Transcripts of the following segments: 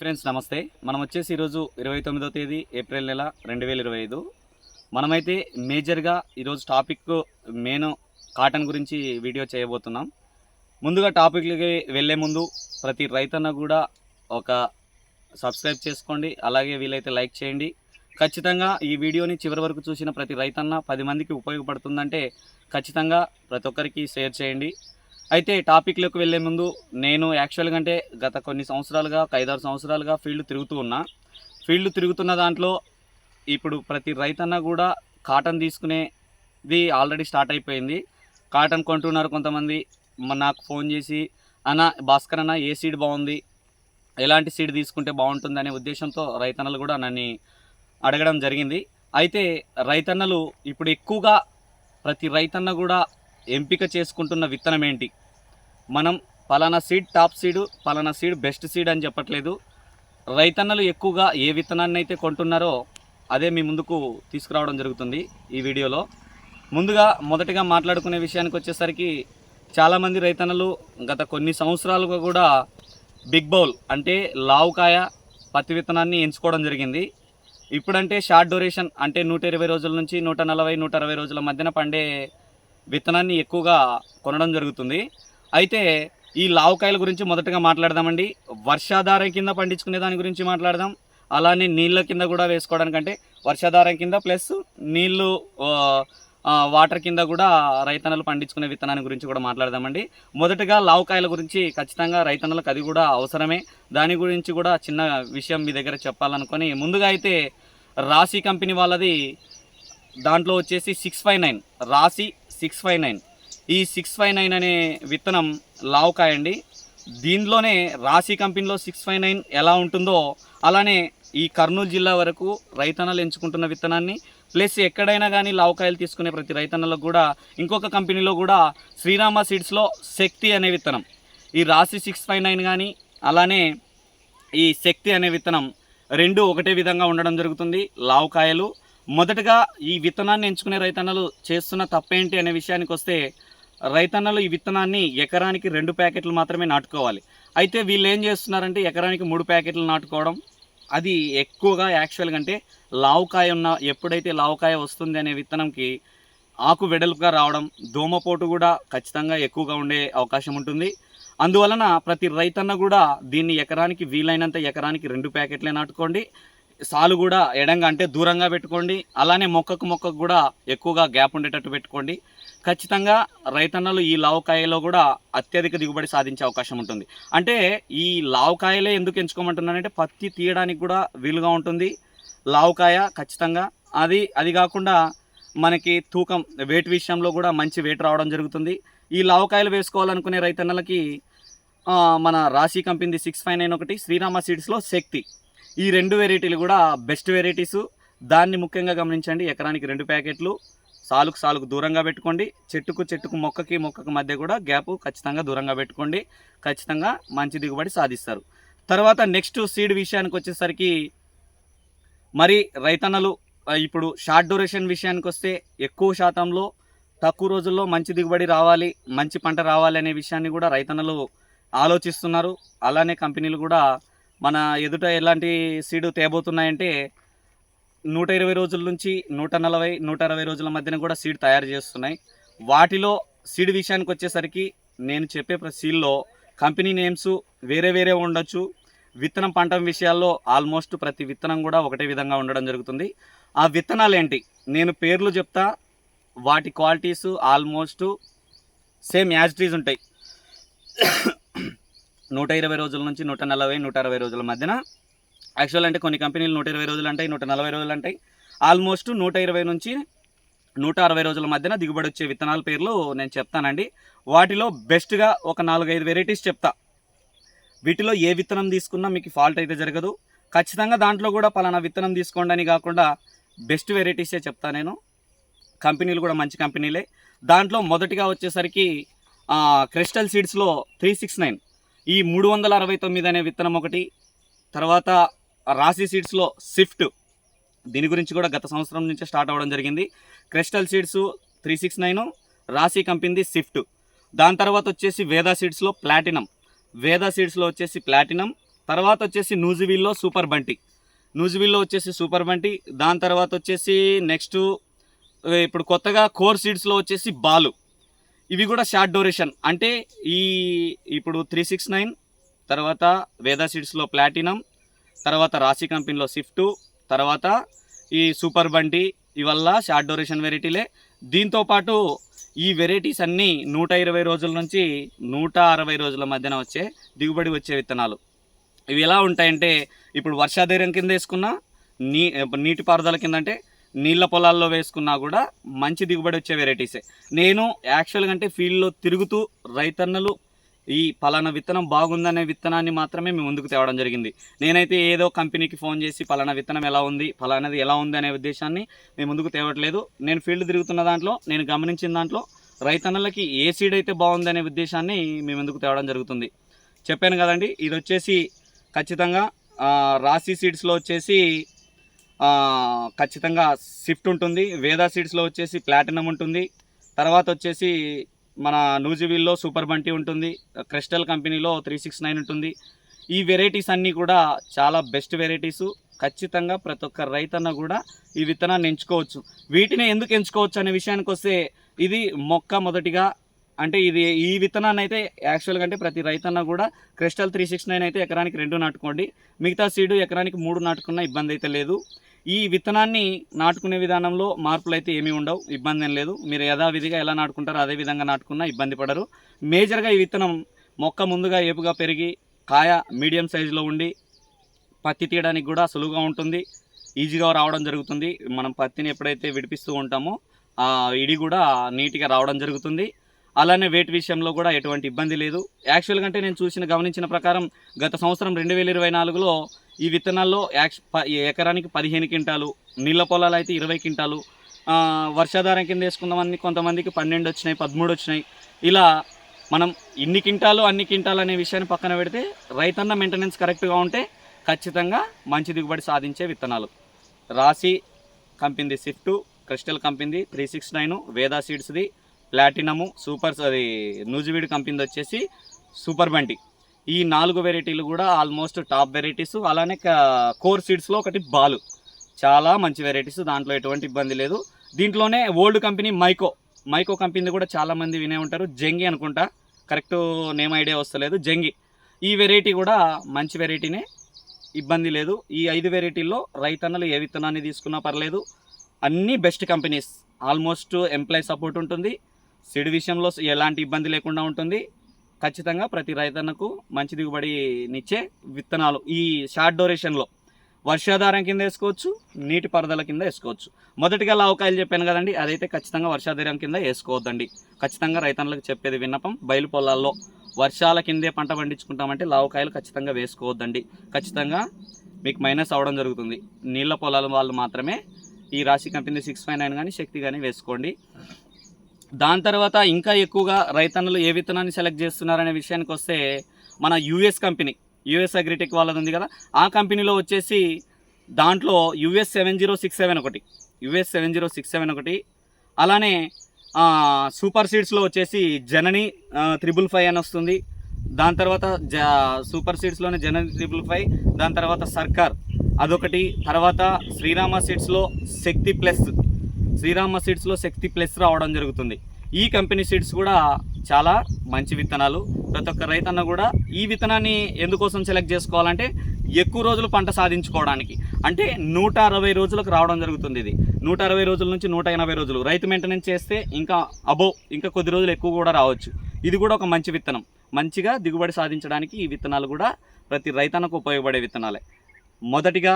Friends నమస్తే. మనం వచ్చేసి ఈరోజు ఇరవై తొమ్మిదో తేదీ ఏప్రిల్ నెల రెండు వేల ఇరవై ఐదు. మనమైతే మేజర్గా ఈరోజు టాపిక్ మెయిన్ కాటన్ గురించి వీడియో చేయబోతున్నాం. ముందుగా టాపిక్లకి వెళ్ళే ముందు ప్రతి రైతన్న కూడా ఒక సబ్స్క్రైబ్ చేసుకోండి అలాగే వీలైతే లైక్ చేయండి. ఖచ్చితంగా ఈ వీడియోని చివరి వరకు చూసిన ప్రతి రైతన్న పది మందికి ఉపయోగపడుతుందంటే ఖచ్చితంగా ప్రతి ఒక్కరికి షేర్ చేయండి. అయితే టాపిక్లోకి వెళ్ళే ముందు నేను యాక్చువల్గా అంటే గత కొన్ని సంవత్సరాలుగా ఒక ఐదారు సంవత్సరాలుగా ఫీల్డ్ తిరుగుతూ ఉన్నా. ఫీల్డ్ తిరుగుతున్న దాంట్లో ఇప్పుడు ప్రతి రైతన్న కూడా కాటన్ తీసుకునేది ఆల్రెడీ స్టార్ట్ అయిపోయింది. కాటన్ కొంటున్నారు కొంతమంది. నాకు ఫోన్ చేసి అన్న భాస్కర్ అన్న ఏ సీడ్ బాగుంది? ఎలాంటి సీడ్ తీసుకుంటే బాగుంటుంది? అనే ఉద్దేశంతో రైతన్నలు కూడా నన్ను అడగడం జరిగింది. అయితే రైతన్నలు ఇప్పుడు ఎక్కువగా ప్రతి రైతన్న కూడా ఎంపిక చేసుకుంటున్న విత్తనం ఏంటి? మనం పలానా సీడ్ టాప్ సీడ్ పలానా సీడ్ బెస్ట్ సీడ్ అని చెప్పట్లేదు. రైతన్నలు ఎక్కువగా ఏ విత్తనాన్ని అయితే కొంటున్నారో అదే మీ ముందుకు తీసుకురావడం జరుగుతుంది ఈ వీడియోలో. ముందుగా మొదటగా మాట్లాడుకునే విషయానికి వచ్చేసరికి చాలామంది రైతన్నలు గత కొన్ని సంవత్సరాలుగా కూడా బిగ్ బౌల్ అంటే లావుకాయ పత్తి విత్తనాన్ని ఎంచుకోవడం జరిగింది. ఇప్పుడంటే షార్ట్ డ్యూరేషన్ అంటే నూట ఇరవై రోజుల నుంచి నూట నలభై నూట అరవై రోజుల మధ్యన పండే విత్తనాన్ని ఎక్కువగా కొనడం జరుగుతుంది. అయితే ఈ లావకాయల గురించి మొదటగా మాట్లాడదామండి. వర్షాధారం కింద పండించుకునే దాని గురించి మాట్లాడదాం. అలానే నీళ్ళ కింద కూడా వేసుకోవడానికంటే వర్షాధారం కింద ప్లస్ నీళ్ళు వాటర్ కింద కూడా రైతన్నలు పండించుకునే విత్తనాన్ని గురించి కూడా మాట్లాడదామండి. మొదటగా లావకాయల గురించి ఖచ్చితంగా రైతన్నలకు అది కూడా అవసరమే. దాని గురించి కూడా చిన్న విషయం మీ దగ్గర చెప్పాలనుకొని ముందుగా అయితే రాశి కంపెనీ వాళ్ళది దాంట్లో వచ్చేసి six five nine Rasi six five nine. ఈ సిక్స్ ఫైవ్ నైన్ అనే విత్తనం లావుకాయ అండి దీనిలోనే రాశి కంపెనీలో సిక్స్ ఫైవ్ నైన్ ఎలా ఉంటుందో అలానే ఈ కర్నూలు జిల్లా వరకు రైతన్నలు ఎంచుకుంటున్న విత్తనాన్ని ప్లస్ ఎక్కడైనా కానీ లావుకాయలు తీసుకునే ప్రతి రైతన్నలకు కూడా ఇంకొక కంపెనీలో కూడా శ్రీరామ సీడ్స్లో శక్తి అనే విత్తనం. ఈ రాశి సిక్స్ ఫైవ్ నైన్ కానీ అలానే ఈ శక్తి అనే విత్తనం రెండు ఒకటే విధంగా ఉండడం జరుగుతుంది. లావుకాయలు మొదటగా ఈ విత్తనాన్ని ఎంచుకునే రైతన్నలు చేస్తున్న తప్పేంటి అనే విషయానికి వస్తే రైతన్నలు ఈ విత్తనాన్ని ఎకరానికి రెండు ప్యాకెట్లు మాత్రమే నాటుకోవాలి. అయితే వీళ్ళు ఏం చేస్తున్నారంటే ఎకరానికి మూడు ప్యాకెట్లు నాటుకోవడం అది ఎక్కువగా యాక్చువల్గా అంటే లావుకాయ ఉన్న ఎప్పుడైతే లావుకాయ వస్తుంది అనే విత్తనంకి ఆకు వెడల్పుగా రావడం దోమపోటు కూడా ఖచ్చితంగా ఎక్కువగా ఉండే అవకాశం ఉంటుంది. అందువలన ప్రతి రైతన్న కూడా దీన్ని ఎకరానికి వీలైనంత ఎకరానికి రెండు ప్యాకెట్లే నాటుకోండి. సాలు కూడా ఎడంగా అంటే దూరంగా పెట్టుకోండి. అలానే మొక్కకు మొక్కకు కూడా ఎక్కువగా గ్యాప్ ఉండేటట్టు పెట్టుకోండి. ఖచ్చితంగా రైతన్నలు ఈ లావకాయలో కూడా అత్యధిక దిగుబడి సాధించే అవకాశం ఉంటుంది. అంటే ఈ లావకాయలే ఎందుకు ఎంచుకోమంటున్నానంటే పత్తి తీయడానికి కూడా వీలుగా ఉంటుంది. లావకాయ ఖచ్చితంగా. అది అది కాకుండా మనకి తూకం వెయిట్ విషయంలో కూడా మంచి వెయిట్ రావడం జరుగుతుంది. ఈ లావకాయలు వేసుకోవాలనుకునే రైతన్నలకి మన రాశి కంపెనీ సిక్స్ ఫైవ్ నైన్ ఒకటి శ్రీరామ సీడ్స్లో శక్తి. ఈ రెండు వెరైటీలు కూడా బెస్ట్ వెరైటీస్ దాన్ని ముఖ్యంగా గమనించండి ఎకరానికి రెండు ప్యాకెట్లు. సాలుకు సాలుకు దూరంగా పెట్టుకోండి. చెట్టుకు చెట్టుకు మొక్కకి మొక్కకు మధ్య కూడా గ్యాప్ ఖచ్చితంగా దూరంగా పెట్టుకోండి. ఖచ్చితంగా మంచి దిగుబడి సాధిస్తారు. తర్వాత నెక్స్ట్ సీడ్ విషయానికి వచ్చేసరికి మరి రైతన్నలు ఇప్పుడు షార్ట్ డ్యూరేషన్ విషయానికి వస్తే ఎక్కువ శాతంలో తక్కువ రోజుల్లో మంచి దిగుబడి రావాలి మంచి పంట రావాలి అనే విషయాన్ని కూడా రైతన్నలు ఆలోచిస్తున్నారు. అలానే కంపెనీలు కూడా మన ఎదుట ఎలాంటి సీడు తేబోతున్నాయంటే నూట ఇరవై రోజుల నుంచి నూట నలభై నూట అరవై రోజుల మధ్యన కూడా సీడ్ తయారు చేస్తున్నాయి. వాటిలో సీడ్ విషయానికి వచ్చేసరికి నేను చెప్పే సీడ్లో కంపెనీ నేమ్స్ వేరే వేరే ఉండొచ్చు. విత్తనం పంట విషయాల్లో ఆల్మోస్ట్ ప్రతి విత్తనం కూడా ఒకటే విధంగా ఉండడం జరుగుతుంది. ఆ విత్తనాలు ఏంటి నేను పేర్లు చెప్తా. వాటి qualities almost same as trees ఉంటాయి. నూట ఇరవై రోజుల నుంచి నూట నలభై నూట అరవై రోజుల మధ్యన. యాక్చువల్ అంటే కొన్ని కంపెనీలు నూట ఇరవై రోజులు అంటాయి నూట నలభై రోజులు అంటాయి ఆల్మోస్ట్ నూట ఇరవై నుంచి నూట అరవై రోజుల మధ్యన దిగుబడి వచ్చే విత్తనాల పేర్లు నేను చెప్తానండి. వాటిలో బెస్ట్గా ఒక నాలుగైదు వెరైటీస్ చెప్తా. వీటిలో ఏ విత్తనం తీసుకున్నా మీకు ఫాల్ట్ అయితే జరగదు. ఖచ్చితంగా దాంట్లో కూడా పలానా విత్తనం తీసుకోండి అని కాకుండా బెస్ట్ వెరైటీసే చెప్తా నేను. కంపెనీలు కూడా మంచి కంపెనీలే. దాంట్లో మొదటిగా వచ్చేసరికి క్రిస్టల్ సీడ్స్లో త్రీ సిక్స్ నైన్ ఈ మూడు వందల అరవై తొమ్మిది అనే విత్తనం ఒకటి తర్వాత రాశి సీడ్స్లో స్విఫ్ట్ దీని గురించి కూడా గత సంవత్సరం నుంచే స్టార్ట్ అవ్వడం జరిగింది. Crystal seeds three six nine Rasi కంపింది Swift దాని తర్వాత వచ్చేసి వేదా సీడ్స్లో ప్లాటినం వేదా సీడ్స్లో వచ్చేసి ప్లాటినం తర్వాత వచ్చేసి న్యూజివిల్లో సూపర్ బంటి న్యూజివిల్లో వచ్చేసి సూపర్ బంటి దాని తర్వాత వచ్చేసి నెక్స్ట్ ఇప్పుడు కొత్తగా కోర్ సీడ్స్లో వచ్చేసి బాలు ఇవి కూడా షార్ట్ డ్యూరేషన్. అంటే ఈ ఇప్పుడు త్రీ సిక్స్ నైన్ తర్వాత వేదా సీడ్స్లో ప్లాటినం తర్వాత రాశి కంపెనీలో స్విఫ్ట్ తర్వాత ఈ సూపర్ బండి ఇవల్ల షార్ట్ డ్యూరేషన్ వెరైటీలే. దీంతో పాటు ఈ వెరైటీస్ అన్నీ నూట ఇరవై రోజుల నుంచి నూట అరవై రోజుల మధ్యన వచ్చే దిగుబడి వచ్చే విత్తనాలు. ఇవి ఎలా ఉంటాయంటే ఇప్పుడు వర్షాధైర్యం కింద వేసుకున్నా నీ నీటిపారుదల కింద అంటే నీళ్ళ పొలాల్లో వేసుకున్నా కూడా మంచి దిగుబడి వచ్చే వెరైటీసే నేను యాక్చువల్గా అంటే ఫీల్డ్లో తిరుగుతూ రైతన్నలు ఈ పలానా విత్తనం బాగుందనే విత్తనాన్ని మాత్రమే మేము ముందుకు తేవడం జరిగింది. నేనైతే ఏదో కంపెనీకి ఫోన్ చేసి పలానా విత్తనం ఎలా ఉంది పలానాది ఎలా ఉంది అనే ఉద్దేశాన్ని మేము ముందుకు తేవట్లేదు. నేను ఫీల్డ్ తిరుగుతున్న దాంట్లో నేను గమనించిన దాంట్లో రైతన్నలకి ఏ సీడ్ అయితే బాగుంది అనే ఉద్దేశాన్ని మేము ముందుకు తేవడం జరుగుతుంది. చెప్పాను కదండి ఇది వచ్చేసి ఖచ్చితంగా రాశి సీడ్స్లో వచ్చేసి ఖచ్చితంగా స్విఫ్ట్ ఉంటుంది. వేదా సీడ్స్లో వచ్చేసి ప్లాటినం ఉంటుంది. తర్వాత వచ్చేసి మన నూజివీల్లో సూపర్ బంటి ఉంటుంది. క్రిస్టల్ కంపెనీలో త్రీ సిక్స్ నైన్ ఉంటుంది. ఈ వెరైటీస్ అన్నీ కూడా చాలా బెస్ట్ వెరైటీసు ఖచ్చితంగా ప్రతి ఒక్క రైతన్న కూడా ఈ విత్తనాన్ని ఎంచుకోవచ్చు. వీటిని ఎందుకు ఎంచుకోవచ్చు అనే విషయానికి వస్తే ఇది మొక్క మొదటిగా అంటే ఇది ఈ విత్తనాన్ని అయితే యాక్చువల్గా అంటే ప్రతి రైతన్న కూడా క్రిస్టల్ త్రీ సిక్స్ నైన్ అయితే ఎకరానికి రెండు నాటుకోండి. మిగతా సీడు ఎకరానికి మూడు నాటుకున్న ఇబ్బంది అయితే లేదు. ఈ విత్తనాన్ని నాటుకునే విధానంలో మార్పులు అయితే ఏమీ ఉండవు ఇబ్బంది ఏం లేదు. మీరు యథావిధిగా ఎలా నాటుకుంటారో అదే విధంగా నాటుకున్నా ఇబ్బంది పడరు. మేజర్గా ఈ విత్తనం మొక్క ముందుగా ఏపుగా పెరిగి కాయ మీడియం సైజులో ఉండి పత్తి తీయడానికి కూడా సులువుగా ఉంటుంది. ఈజీగా రావడం జరుగుతుంది. మనం పత్తిని ఎప్పుడైతే విడిపిస్తూ ఉంటామో ఆ ఇడి కూడా నీట్గా రావడం జరుగుతుంది. అలానే వెయిట్ విషయంలో కూడా ఎటువంటి ఇబ్బంది లేదు. యాక్చువల్గా అంటే నేను చూసిన గమనించిన ప్రకారం గత సంవత్సరం రెండు వేల ఇరవై నాలుగులో ఈ విత్తనాల్లో యాక్చు ఎకరానికి పదిహేను క్వింటాలు నీళ్ళ పొలాలు అయితే ఇరవై క్వింటాలు వర్షాధారం కింద వేసుకుందామని కొంతమందికి పన్నెండు వచ్చినాయి పదమూడు వచ్చినాయి. ఇలా మనం ఇన్ని క్వింటాలు అన్ని క్వింటాలు అనే విషయాన్ని పక్కన పెడితే రైతన్న మెయింటెనెన్స్ కరెక్ట్గా ఉంటే ఖచ్చితంగా మంచి దిగుబడి సాధించే విత్తనాలు. రాశి కంపింది స్విఫ్ట్ క్రిస్టల్ కంపింది త్రీ సిక్స్ నైన్ వేదా సీడ్స్ది ప్లాటినము సూపర్ అది నూజివీడు కంపెనీది వచ్చేసి సూపర్ బండి ఈ నాలుగు వెరైటీలు కూడా ఆల్మోస్ట్ టాప్ వెరైటీస్ అలానే కోర్ సీడ్స్లో ఒకటి బాలు. చాలా మంచి వెరైటీస్ దాంట్లో ఎటువంటి ఇబ్బంది లేదు. దీంట్లోనే old company Mahyco. Mahyco company కూడా చాలామంది వినే ఉంటారు. జంగి అనుకుంటా. కరెక్ట్ నేమ్ ఐడియా వస్తలేదు. జంగి. ఈ వెరైటీ కూడా మంచి వెరైటీనే. ఇబ్బంది లేదు. ఈ ఐదు వెరైటీల్లో రైతన్నలు ఏ విత్తనాన్ని తీసుకున్నా పర్లేదు. అన్నీ best companies. Almost employee support ఉంటుంది. సిడి విషయంలో ఎలాంటి ఇబ్బంది లేకుండా ఉంటుంది. ఖచ్చితంగా ప్రతి రైతన్నకు మంచి దిగుబడినిచ్చే విత్తనాలు ఈ షార్ట్ డ్యూరేషన్లో వర్షాధారం కింద వేసుకోవచ్చు నీటి పరదల కింద వేసుకోవచ్చు. మొదటిగా లావకాయలు చెప్పాను కదండి అదైతే ఖచ్చితంగా వర్షాధారం కింద వేసుకోవద్దండి. ఖచ్చితంగా రైతన్నలకు చెప్పేది విన్నపం బయలు పొలాల్లో వర్షాల కిందే పంట పండించుకుంటామంటే లావకాయలు ఖచ్చితంగా వేసుకోవద్దండి. ఖచ్చితంగా మీకు మైనస్ అవడం జరుగుతుంది. నీళ్ళ పొలాల వాళ్ళు మాత్రమే ఈ రాశి కంపెనీ సిక్స్ ఫైవ్ నైన్ కానీ శక్తి కానీ వేసుకోండి. దాని తర్వాత ఇంకా ఎక్కువగా రైతన్నలు ఏ విత్తనాన్ని సెలెక్ట్ చేస్తున్నారనే విషయానికి వస్తే మన యుఎస్ కంపెనీ యుఎస్ అగ్రిటెక్ వాళ్ళది ఉంది కదా. ఆ కంపెనీలో వచ్చేసి దాంట్లో US seven zero six seven ఒకటి US seven zero six seven ఒకటి అలానే సూపర్ సీడ్స్లో వచ్చేసి జనని త్రిబుల్ ఫైవ్ అని వస్తుంది. దాని తర్వాత జ సూపర్ సీడ్స్లోనే జనని త్రిబుల్ ఫైవ్ దాని తర్వాత సర్కార్ అదొకటి తర్వాత శ్రీరామ సీడ్స్లో శక్తి ప్లస్ శ్రీరామ సీడ్స్లో శక్తి ప్లస్ రావడం జరుగుతుంది. ఈ కంపెనీ సీడ్స్ కూడా చాలా మంచి విత్తనాలు. ప్రతి ఒక్క రైతన్న కూడా ఈ విత్తనాన్ని ఎందుకోసం సెలెక్ట్ చేసుకోవాలంటే ఎక్కువ రోజులు పంట సాధించుకోవడానికి. అంటే నూట అరవై రోజులకు రావడం జరుగుతుంది ఇది. నూట అరవై రోజుల నుంచి నూట ఎనభై రోజులు. రైతు మెయింటెనెన్స్ చేస్తే ఇంకా అబోవ్ ఇంకా కొద్ది రోజులు ఎక్కువ కూడా రావచ్చు. ఇది కూడా ఒక మంచి విత్తనం. మంచిగా దిగుబడి సాధించడానికి ఈ విత్తనాలు కూడా ప్రతి రైతన్నకు ఉపయోగపడే విత్తనాలే. మొదటిగా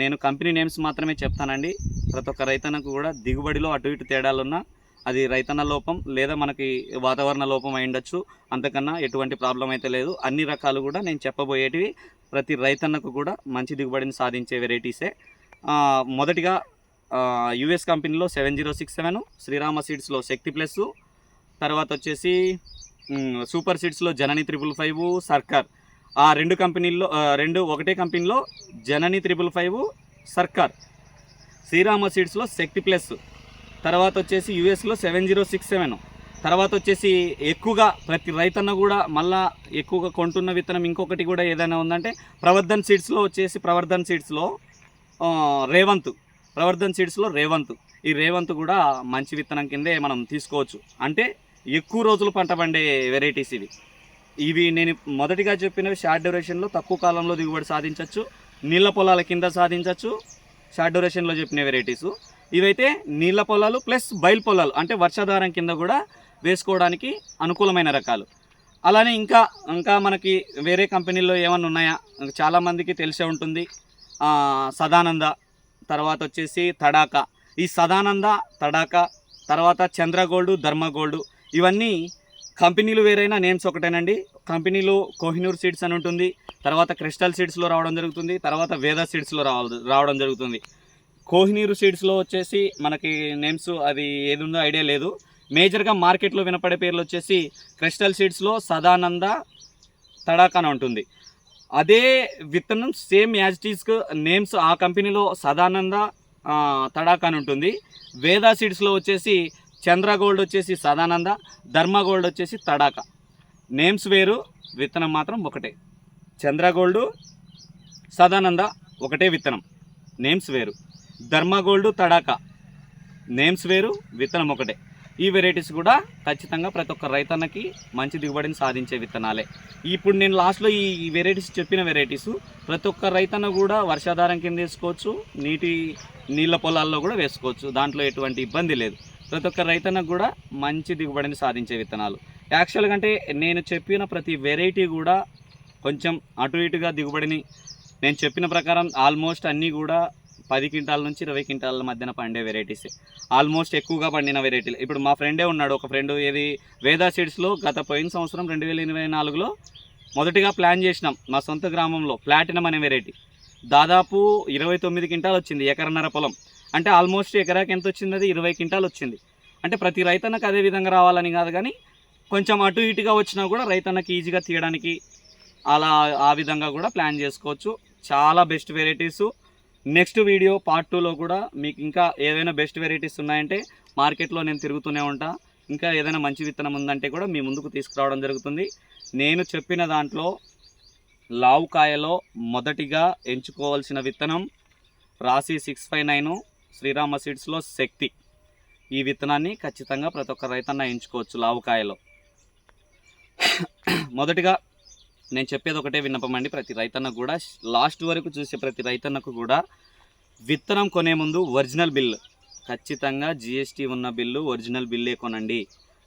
నేను కంపెనీ నేమ్స్ మాత్రమే చెప్తానండి. ప్రతి ఒక్క రైతన్నకు కూడా దిగుబడిలో అటు ఇటు తేడాలున్నా అది రైతన్న లోపం లేదా మనకి వాతావరణ లోపం అయి ఉండొచ్చు. అంతకన్నా ఎటువంటి ప్రాబ్లం అయితే లేదు. అన్ని రకాలు కూడా నేను చెప్పబోయేటివి. ప్రతి రైతన్నకు కూడా మంచి దిగుబడిని సాధించే వెరైటీసే. మొదటిగా యుఎస్ కంపెనీలో seven zero six seven Sriram సీడ్స్లో Shakti plus తర్వాత వచ్చేసి సూపర్ సీడ్స్లో జనని త్రిపుల్ ఫైవ్ సర్కార్. ఆ రెండు కంపెనీల్లో రెండు ఒకటే కంపెనీలో జనని త్రిపుల్ ఫైవ్ సర్కార్ శ్రీరామ సీడ్స్లో శక్తి ప్లస్ తర్వాత వచ్చేసి యూఎస్లో సెవెన్ జీరో సిక్స్ సెవెన్ తర్వాత వచ్చేసి ఎక్కువగా ప్రతి రైతన్న కూడా మళ్ళా ఎక్కువగా కొంటున్న విత్తనం ఇంకొకటి కూడా ఏదైనా ఉందంటే ప్రవర్ధన్ సీడ్స్లో వచ్చేసి ప్రవర్ధన్ సీడ్స్లో రేవంత్ ప్రవర్ధన్ సీడ్స్లో రేవంత్. ఈ రేవంత్ కూడా మంచి విత్తనం కిందే మనం తీసుకోవచ్చు. అంటే ఎక్కువ రోజులు పంట పండే వెరైటీస్ ఇవి. ఇవి నేను మొదటిగా చెప్పినవి షార్ట్ డ్యూరేషన్లో తక్కువ కాలంలో దిగుబడి సాధించవచ్చు నీళ్ళ పొలాల కింద సాధించవచ్చు షార్ట్ డ్యూరేషన్లో చెప్పిన వెరైటీస్. ఇవైతే నీళ్ళ పొలాలు ప్లస్ బయల్ పొలాలు అంటే వర్షాధారం కింద కూడా వేసుకోవడానికి అనుకూలమైన రకాలు. అలానే ఇంకా ఇంకా మనకి వేరే కంపెనీల్లో ఏమన్నా ఉన్నాయా? చాలామందికి తెలిసే ఉంటుంది. సదానంద తర్వాత వచ్చేసి తడాక. ఈ సదానంద తడాక తర్వాత చంద్రగోల్డ్ ధర్మగోల్డ్ ఇవన్నీ కంపెనీలు వేరైనా నేమ్స్ ఒకటేనండి. కంపెనీలు కోహినూర్ సీడ్స్ అని ఉంటుంది. తర్వాత క్రిస్టల్ సీడ్స్లో రావడం జరుగుతుంది. తర్వాత వేద సీడ్స్లో రావ రావడం జరుగుతుంది. కోహినీరు సీడ్స్లో వచ్చేసి మనకి నేమ్స్ అది ఏది ఉందో ఐడియా లేదు. మేజర్గా మార్కెట్లో వినపడే పేర్లు వచ్చేసి క్రిస్టల్ సీడ్స్లో సదానంద తడాక్ అని ఉంటుంది. అదే విత్తనం సేమ్ యాజిటీస్కు నేమ్స్ ఆ కంపెనీలో సదానంద ఆ, అని ఉంటుంది. వేదా సీడ్స్లో వచ్చేసి చంద్ర గోల్డ్ వచ్చేసి సదానంద ధర్మ గోల్డ్ వచ్చేసి తడాక. నేమ్స్ వేరు విత్తనం మాత్రం ఒకటే. చంద్ర గోల్డ్ సదానంద ఒకటే విత్తనం. నేమ్స్ వేరు. ధర్మ గోల్డ్ తడాక. నేమ్స్ వేరు విత్తనం ఒకటే. ఈ వెరైటీస్ కూడా ఖచ్చితంగా ప్రతి ఒక్క రైతన్నకి మంచి దిగుబడిని సాధించే విత్తనాలే. ఇప్పుడు నేను లాస్ట్లో ఈ వెరైటీస్ చెప్పిన వెరైటీస్ ప్రతి ఒక్క రైతన్న కూడా వర్షాధారం కింద వేసుకోవచ్చు నీటి నీళ్ళ పొలాల్లో కూడా వేసుకోవచ్చు. దాంట్లో ఎటువంటి ఇబ్బంది లేదు. ప్రతి ఒక్క రైతన్నకు కూడా మంచి దిగుబడిని సాధించే విత్తనాలు. యాక్చువల్గా అంటే నేను చెప్పిన ప్రతి వెరైటీ కూడా కొంచెం అటు ఇటుగా దిగుబడిని నేను చెప్పిన ప్రకారం ఆల్మోస్ట్ అన్నీ కూడా పది క్వింటాల నుంచి ఇరవై క్వింటాల మధ్యన పండే వెరైటీసే ఆల్మోస్ట్ ఎక్కువగా పండిన వెరైటీలు ఇప్పుడు మా ఫ్రెండే ఉన్నాడు. ఒక ఫ్రెండ్ ఏది వేదా సీడ్స్లో గత పోయిన సంవత్సరం రెండు వేల ఇరవై నాలుగులో మొదటిగా ప్లాన్ చేసినాం మా సొంత గ్రామంలో ప్లాటినం అనే వెరైటీ దాదాపు ఇరవై తొమ్మిది క్వింటాలు వచ్చింది ఎకరన్నర పొలం. అంటే ఆల్మోస్ట్ ఎకరాకి ఎంత వచ్చింది అది ఇరవై క్వింటాలు వచ్చింది. అంటే ప్రతి రైతన్నకు అదే విధంగా రావాలని కాదు కానీ కొంచెం అటు ఇటుగా వచ్చినా కూడా రైతన్నకి ఈజీగా తీయడానికి అలా ఆ విధంగా కూడా ప్లాన్ చేసుకోవచ్చు. చాలా best varieties. Next video part టూలో కూడా మీకు ఇంకా ఏదైనా బెస్ట్ వెరైటీస్ ఉన్నాయంటే మార్కెట్లో నేను తిరుగుతూనే ఉంటా. ఇంకా ఏదైనా మంచి విత్తనం ఉందంటే కూడా మీ ముందుకు తీసుకురావడం జరుగుతుంది. నేను చెప్పిన దాంట్లో లావుకాయలో మొదటిగా ఎంచుకోవాల్సిన విత్తనం Rasi six five nine. Sriram సీడ్స్లో Shakti. ఈ విత్తనాన్ని ఖచ్చితంగా ప్రతి ఒక్క రైతన్న ఎంచుకోవచ్చు లావుకాయలో. మొదటిగా నేను చెప్పేది ఒకటే విన్నపం అండి. ప్రతి రైతన్నకు కూడా లాస్ట్ వరకు చూసే ప్రతి రైతన్నకు కూడా విత్తనం కొనే ముందు ఒరిజినల్ బిల్ ఖచ్చితంగా జిఎస్టీ ఉన్న బిల్లు ఒరిజినల్ బిల్లే కొనండి.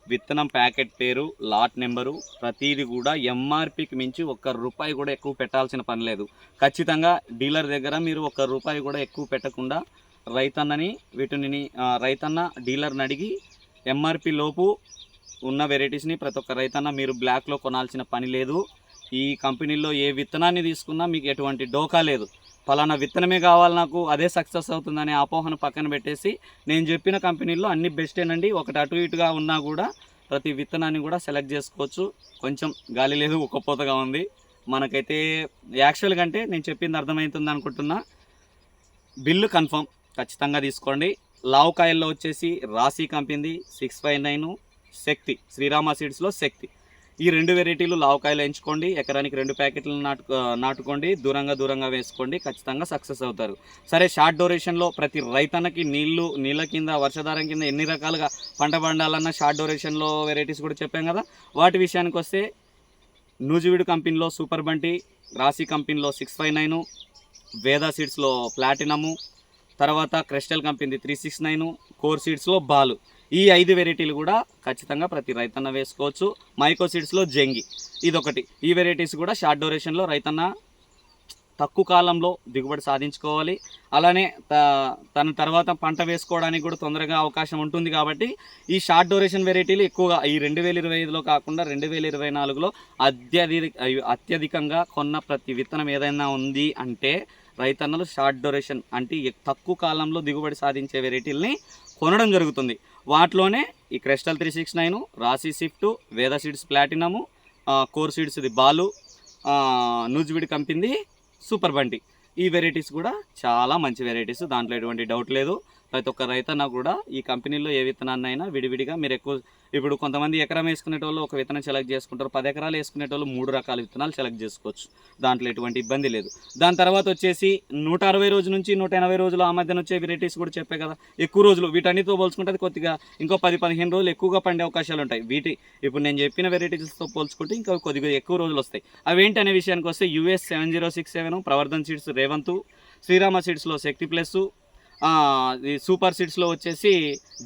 విత్తనం ప్యాకెట్ పేరు లాట్ నెంబరు ప్రతిదీ కూడా ఎంఆర్పికి మించి ఒక్క రూపాయి కూడా ఎక్కువ పెట్టాల్సిన పని లేదు. ఖచ్చితంగా డీలర్ దగ్గర మీరు ఒక్క రూపాయి కూడా ఎక్కువ పెట్టకుండా రైతన్నని వీటిని రైతన్న డీలర్ని అడిగి ఎంఆర్పి లోపు ఉన్న వెరైటీస్ని ప్రతి ఒక్క రైతన్న మీరు బ్లాక్లో కొనాల్సిన పని లేదు. ఈ కంపెనీలో ఏ విత్తనాన్ని తీసుకున్నా మీకు ఎటువంటి డోకా లేదు. ఫలానా విత్తనమే కావాలి నాకు అదే సక్సెస్ అవుతుందనే అపోహను పక్కన పెట్టేసి నేను చెప్పిన కంపెనీల్లో అన్ని బెస్టేనండి. ఒకటి అటు ఇటుగా ఉన్నా కూడా ప్రతి విత్తనాన్ని కూడా సెలెక్ట్ చేసుకోవచ్చు. కొంచెం గాలి లేదు ఉక్కపోతగా ఉంది. మనకైతే యాక్చువల్గా అంటే నేను చెప్పింది అర్థమవుతుంది అనుకుంటున్నా బిల్లు కన్ఫర్మ్. ఖచ్చితంగా తీసుకోండి. లావుకాయల్లో వచ్చేసి Rasi company six five nine Shakti Srirama సీడ్స్లో Shakti. ఈ రెండు వెరైటీలు లావకాయలు ఎంచుకోండి. ఎకరానికి రెండు ప్యాకెట్లు నాటు నాటుకోండి. దూరంగా దూరంగా వేసుకోండి. ఖచ్చితంగా సక్సెస్ అవుతారు. సరే షార్ట్ డ్యూరేషన్లో ప్రతి రైతన్నకి నీళ్ళు నీళ్ళ కింద వర్షాధారం కింద ఎన్ని రకాలుగా పంట పండాలన్న షార్ట్ డ్యూరేషన్లో వెరైటీస్ కూడా చెప్పాం కదా. వాటి విషయానికి వస్తే నూజివీడు కంపెనీలో సూపర్ బంటి రాశి కంపెనీలో సిక్స్ ఫైవ్ నైను వేదా సీడ్స్లో ప్లాటినము తర్వాత crystal company three six nine core సీడ్స్లో బాలు. ఈ ఐదు వెరైటీలు కూడా ఖచ్చితంగా ప్రతి రైతన్న వేసుకోవచ్చు. మైకో సీడ్స్లో జంగి. ఇదొకటి. ఈ వెరైటీస్ కూడా షార్ట్ డ్యూరేషన్లో రైతన్న తక్కువ కాలంలో దిగుబడి సాధించుకోవాలి. అలానే త- తన తర్వాత పంట వేసుకోవడానికి కూడా తొందరగా అవకాశం ఉంటుంది కాబట్టి ఈ షార్ట్ డ్యూరేషన్ వెరైటీలు ఎక్కువగా ఈ రెండు వేల ఇరవై ఐదులో కాకుండా రెండు వేల ఇరవై నాలుగులో అత్యధిక అత్యధికంగా కొన్న ప్రతి విత్తనం ఏదైనా ఉంది అంటే రైతన్నలు షార్ట్ డ్యూరేషన్ అంటే తక్కువ కాలంలో దిగుబడి సాధించే వెరైటీలని కొనడం జరుగుతుంది. వాటిలోనే ఈ crystal three six nine Rasi shift Veda seeds platinum core seeds ఇది బాలు ఆ, నూజివిడి కంపెనీ సూపర్ బండి ఈ వెరైటీస్ కూడా చాలా మంచి వెరైటీస్. దాంట్లో ఎటువంటి డౌట్ లేదు. ప్రతి ఒక్క రైతన్న కూడా ఈ కంపెనీలో ఏ విత్తనాన్నైనా విడివిడిగా మీరు ఎక్కువ ఇప్పుడు కొంతమంది ఎకరం వేసుకునేటోళ్ళు ఒక విత్తనం సెలెక్ట్ చేసుకుంటారు. పది ఎకరాలు వేసుకునేటోళ్ళు మూడు రకాల విత్తనాలు సెలెక్ట్ చేసుకోవచ్చు. దాంట్లో ఎటువంటి ఇబ్బంది లేదు. దాని తర్వాత వచ్చేసి నూట అరవై రోజు నుంచి నూట ఎనభై రోజులు ఆ మధ్యన వచ్చే వెరైటీస్ కూడా చెప్పే కదా. ఎక్కువ రోజులు వీటన్నిటితో పోల్చుకుంటే అది కొద్దిగా ఇంకో పది పదిహేను రోజులు ఎక్కువగా పండే అవకాశాలు ఉంటాయి. వీటి ఇప్పుడు నేను చెప్పిన వెరైటీస్తో పోల్చుకుంటే ఇంకా కొద్దిగా ఎక్కువ రోజులు వస్తాయి. అవేంటి అనే విషయానికి వస్తే US seven zero six seven Pravardhan seeds Revanth Sriram సీడ్స్లో Shakti plus super సీడ్స్లో వచ్చేసి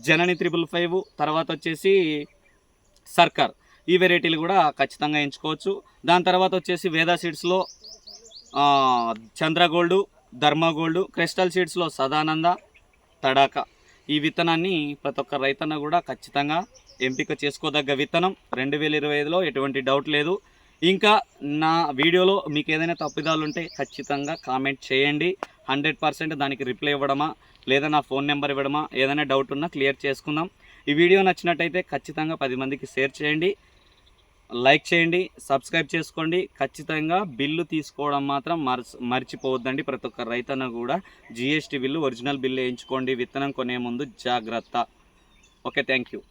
జనని త్రిపుల్ ఫైవ్ తర్వాత వచ్చేసి సర్కార్. ఈ వెరైటీలు కూడా ఖచ్చితంగా ఎంచుకోవచ్చు. దాని తర్వాత వచ్చేసి వేదా సీడ్స్లో చంద్ర గోల్డ్ గోల్డ్ క్రిస్టల్ సీడ్స్లో సదానంద తడాక. ఈ విత్తనాన్ని ప్రతి ఒక్క రైతన్న కూడా ఖచ్చితంగా ఎంపిక చేసుకోదగ్గ విత్తనం. రెండు వేల ఇరవై ఐదులో ఎటువంటి డౌట్ లేదు. ఇంకా నా వీడియోలో మీకు ఏదైనా తప్పిదాలు ఉంటే ఖచ్చితంగా కామెంట్ చేయండి. హండ్రెడ్ పర్సెంట్ దానికి రిప్లై ఇవ్వడమా? లేదా నా ఫోన్ నెంబర్ ఇవ్వడమా? ఏదైనా డౌట్ ఉన్నా క్లియర్ చేసుకుందాం. ఈ వీడియో నచ్చినట్టయితే ఖచ్చితంగా పది మందికి షేర్ చేయండి. లైక్ చేయండి. సబ్స్క్రైబ్ చేసుకోండి. ఖచ్చితంగా బిల్లు తీసుకోవడం మాత్రం మర్చి మర్చిపోవద్దండి. ప్రతి ఒక్క రైతన్న కూడా జిఎస్టీ బిల్లు ఒరిజినల్ బిల్లు వేయించుకోండి. విత్తనం కొనే ముందు జాగ్రత్త. Okay thank you